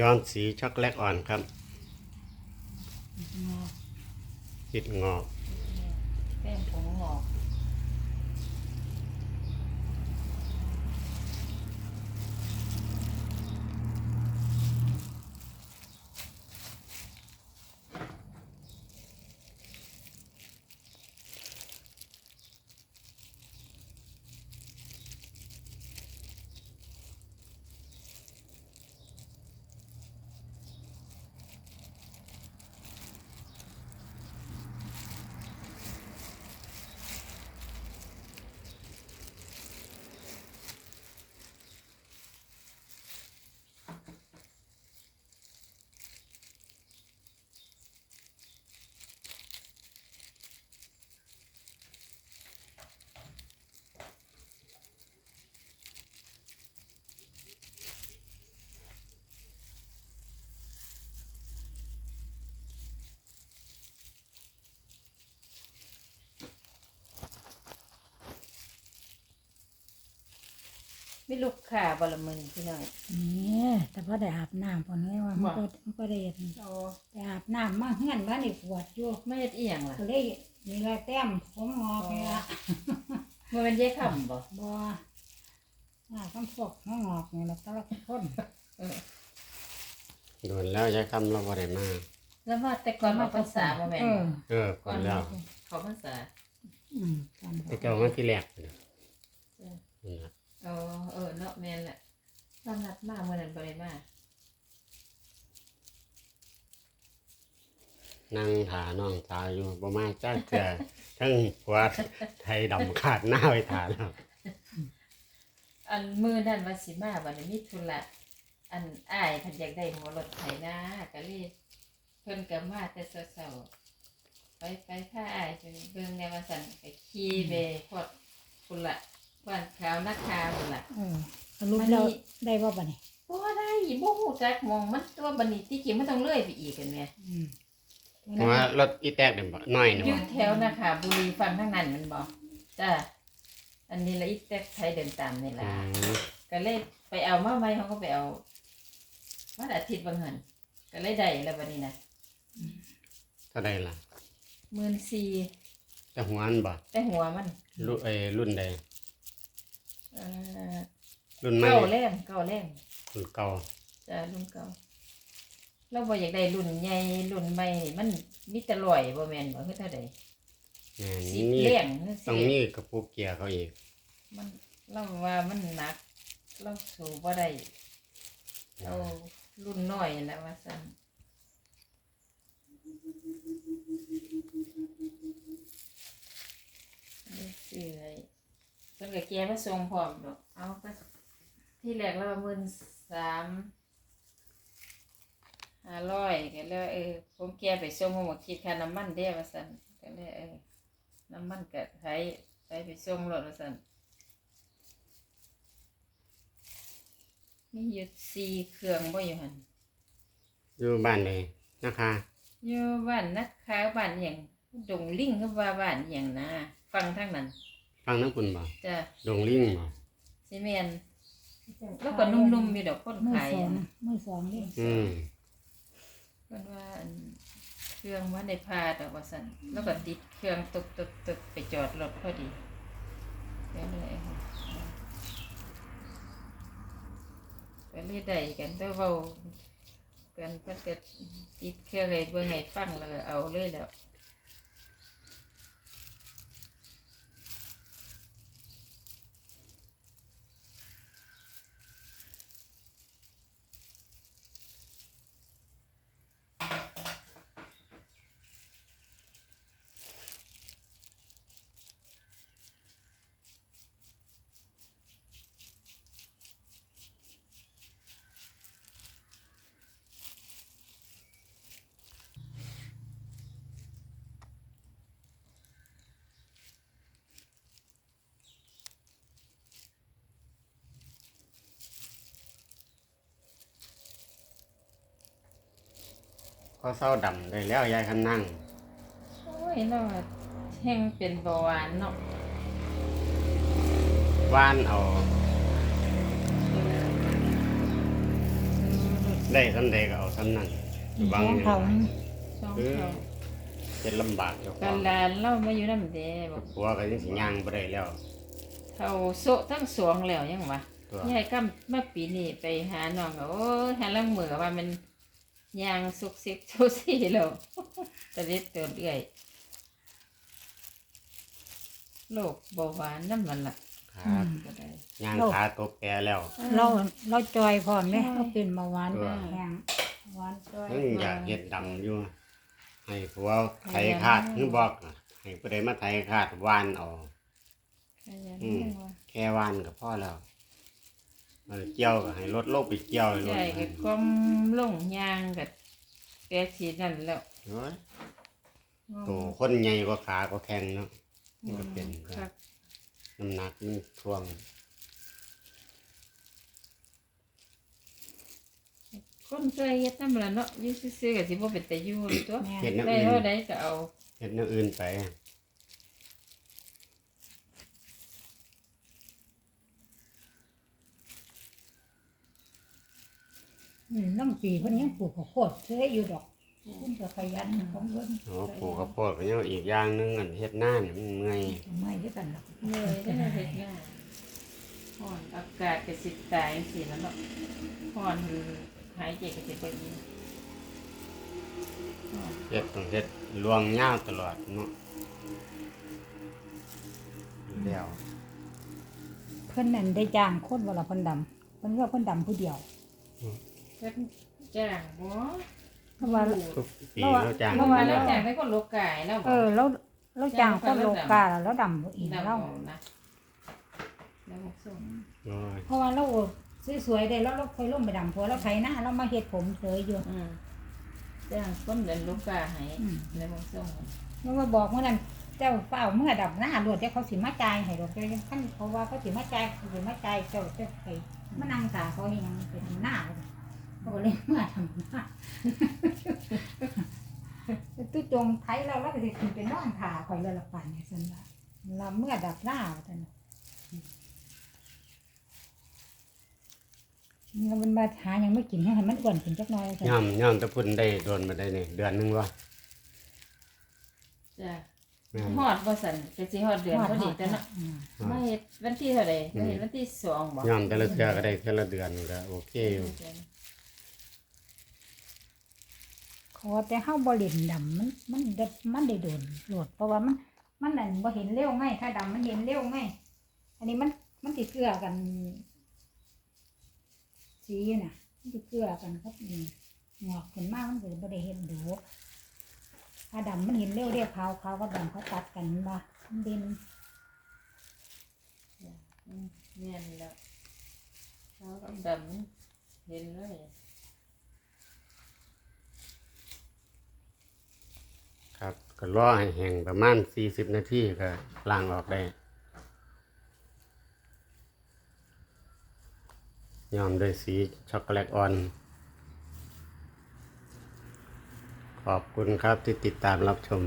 ย้อนสีช็อกโกแลตอ่อนครับ ติดงอก แป้งผงงอก ไม่ลูกค้าบละมึนพี่น้อง นี่แต่พอได้อาบน้ำพอนี้ว่ามันก็มันก็ได้เห็นโอ้ได้อาบน้ำมาเฮือนบ้านนี่ปวดอยู่ไม่เฮ็ดอีหยังล่ะก็เลยนี่ละแต้มผมงอกนี่ละมันเป็นเย้คำบ่บ่หน้าคำศกหัวงอกนี่ละแต่ละคนเออโดนแล้วยายคำเราบ่ได้มาแล้วว่าแต่ก่อนมาภาษาบ่แม่นเออเออก่อนแล้วเขาภาษาอืมตอนแต่เจ้ามาที่แรกเลยจ้ะนั่นล่ะ เออเออเนาะแม่นแหละเรานัดมาเมื่อนั้นบ่ได้มานั่งถาน้องตาอยู่บ่มาจ้าเจือทั้งหัวไทยดำขาดหน้าไว้ถาแล้วอันมื้อนั้นว่าสิมาบัดนี้มีธุระอันอ้ายเพิ่นอยากได้หัวรถไถนาก็เลยเพิ่นก็มาแต่เช้าๆไปไปถ้าอ้ายไปเบิ่งแนวว่าซั่นก็ขี่ไปพอดพุ่นละ บ้านขาวนาคาพุ่นละเออสรุปแล้วได้ว่าบ่นี่บ่ได้บ่ฮู้จักหมองมันตัวบัดนี้ที่จริงมันต้องเลื่อยไปอีกกันแหม่อืมเพราะว่ารถอีแตกเนี่ยบ่น้อยเนี่ยอยู่บ่แถวนะคะบุรีฟังทั้งนั้นแมันบ่จ้าอันนี้ละอีแต๊กไทยเดินตามนี่อืล่ะมก็เลยไปเอามาไว้เขาก็ไปเอาวันอาทิตย์บางหันก็เลยได้แล้วบัดนี้นะเท่าใดล่ะ14,000แต่หัวมันบ่แต่หัวมันรุ่นเอ้ยรุ่นใดเอ่อรุ่นใหม่เก้าแรงเก้าแรงรุ่นเก่าจ้ารุ่นเก่าเราบ่อยากได้รุ่นใหญ่รุ่นใหม่นี่มันมีแต่ร้อยบ่แม่นบ่คือเท่าใดแม่นสิบนี่แรงคือต้องสิมีกระปุกเกียร์เขาอีกมันเราว่ามันหนัก เราสูบ่ได้เอารุ่นน้อยแล้วว่าซั่นได้ซื้อให้ เพิ่นก็แก้มาส่งพร้อมดอกเอาก็ที่แรกเราหมื่นสามห้าร้อยก็เลยเออผมแก้ไปส่งผมก็คิดค่าน้ำมันเด้ว่าซั่นก็เลยเออน้ำมันก็ใช้ใช้ไปส่งรถว่าซั่นมีอยู่สี่เครื่องบ่อยู่หันอยู่บ้านเลยนะคะอยู่บ้านนักค้าบ้านอหย่างดงลิงก็ว่าบ้านอหย่างนะ ฟังทางนั้น ฟังน้ำคุณบ่จ้ะดงลิงบ่ซีเมนแล้วก็นุ่มๆมีดอกคนมือขายสออะงมือสองนี่อืมเพิ่นว่าอันเครื่องว่าในพาดอกว่าซั่นแล้วก็ติดเครื่องตกตกตกไปจอดรถพอดีก็เลยก็เลยได้กันแต่เว้ากันเพิ่นก็ติดเครื่องให้เบิ่งให้ฟังแล้วก็เอาเลยแล้ว เขาเศร้าดำได้แล้วยายคันนั่ง โอ้ยเราแห้งเป็นเบาหวานเนาะว่านเอาเได้สำใดก็เอาสำนั้นบางของอย่างเขาสองเออ เขาเฮ็ดลำบากเจ้าขกัอนงหลานเล่ามาอยู่นำแด่บอกผัวก็ยังสิย่างบ่ได้แล้วเท่าโซะทั้งสวงแล้วยังวะตัวยายก็มาปีนี้ไปหาน้องก็โอ้ยหาลังมือว่ามัน ยางสุกซิกทุซี่แล้วตะเล็ดตัวเอื่อยโรคเบาหวานน้ำมันล่ะครับก็ได้ย่างขาตกแปรแล้วเราเราจอยพร้อมเด้เราเป็นเบาหวานเออแห้งหวานจอยยังอยากเฮ็ดดำอยู่ ให้ผัวไถขาดคือบอกน่ะให้ผู้ใดมาไถขาดวานเอาขยันอืมจังวะแค่วานก็พอแล้ว เออเกี่ยวก็ให้รถลงไปเกี่ยวให้รถใหญ่ก็ก้มลงยางกับแกสีนั่นแล้วโอ้ยโตคนใหญ่กว่าขาก็แข็งเนาะมันก็เป็นครับน้ำหนักมันท่วงคนเคยเฮ็ดน้ำละเนาะอยู่ซื่อๆก็สิบ่เป็นแต่อยู่เลยตัวแม่เฮ็ดแนวได้อื่นเท่าใดก็เอาเฮ็ดแนวอื่นไป น้ำปีเพิ่นยังปลูกข้าวโพดเคยอยู่ดอกเพิ่นก็ขยันของเพิ่นโอ้ปลูกข้าวโพดก็ยังอีกอย่างหนึงอันเฮ็ดหน้านี่มันเมื่อยไม่คือกันดอกเลยได้เฮ็ดงานฮ้อนอากาศก็สิตายจังซี่แล้วเนาะฮ้อนหายใจก็สิบ่ดีฮ้อนเฮ็ดต้องเฮ็ดลวงยาวตลอดเนาะอยู่แล้วเพิ่นนั่นได้จ้างคนว่าละเพิ่นดำเพิ่นว่าเพิ่นดำผู้เดียว เพิ่นจ้างบ่เพราะว่า ทุกปีเราอะเราจ้าง เพราะว่าเราจ้างให้คนโลกายแล้วบ่เออแล้วเราจ้างคนโลกาแล้วดำอีกดำเราเอานะแล้วบอกส่งโอ้ยเพราะว่าเราสวยๆได้แล้วเราเคยลงไปดำผัวเราไถหน้าเรามาเฮ็ดผมเฉยอยู่อืมจ้างคนเดินโลกาให้อืมแล้วบอกส่งมันมาบอกเมื่อนั้นเจ้าเฝ้าเมื่อดับหน้ารวดเจ้าเขาสิมาจ่ายให้ดอกเจ้าขั้นเพราะว่าเขาสิมาจ่ายเขาสิมาจ่ายเจ้าเจ้าไปมานั่งตาเขาเห็นยังเป็นหน้าเลย เขาก็เลยมาทำหน้าตุ้จงไทยเราแล้วก็สิขึ้นเป็นน้องขาคอยเลยละป่านเนี่ยสันละเราเมื่อดับหน้าท่านเรามันมาหายังไม่กินให้มันอ้วนขึ้นจักหน่อยสันย่อมย่อมแตะพุ่นได้โดนมาได้นี่เดือนหนึงวะจ้ะแม่นฮอดบ่สั่นจะสิฮอดเดือนพอดีแต่เนาะอืมมาเฮ็ดวันที่เท่าใดมาเฮ็ดวันที่สองบ่ย่อมแต่ละเทื่อก็ได้เทื่อละเดือนก็โอเคอยู่ ข อแต่เฮาบ่เล่นดำมันมันเด็ดมันได้โดนโหลดเพราะว่ามันมันนั่นบ่เห็นเร็วไงถ้าดำมันเห็นเร็วไงอันนี้มันมันสิดเกลือกันสีน่ะมันสิดเกลือกันครับนี่งอกขึ้นมากมันก็บ่ได้เห็นดูถ้าดำมันเห็นเร็วเรียกขาวขากับดำเขาตัดกันมามันเด่นอืมแม่นแล้วเขาก็ดำเห็นเลย ครับ ก็รอให้แห้งประมาณ 40 นาทีก็ล้างออกได้ย้อมด้วยสีช็อกโกแลตอ่อน ขอบคุณครับที่ติดตามรับชม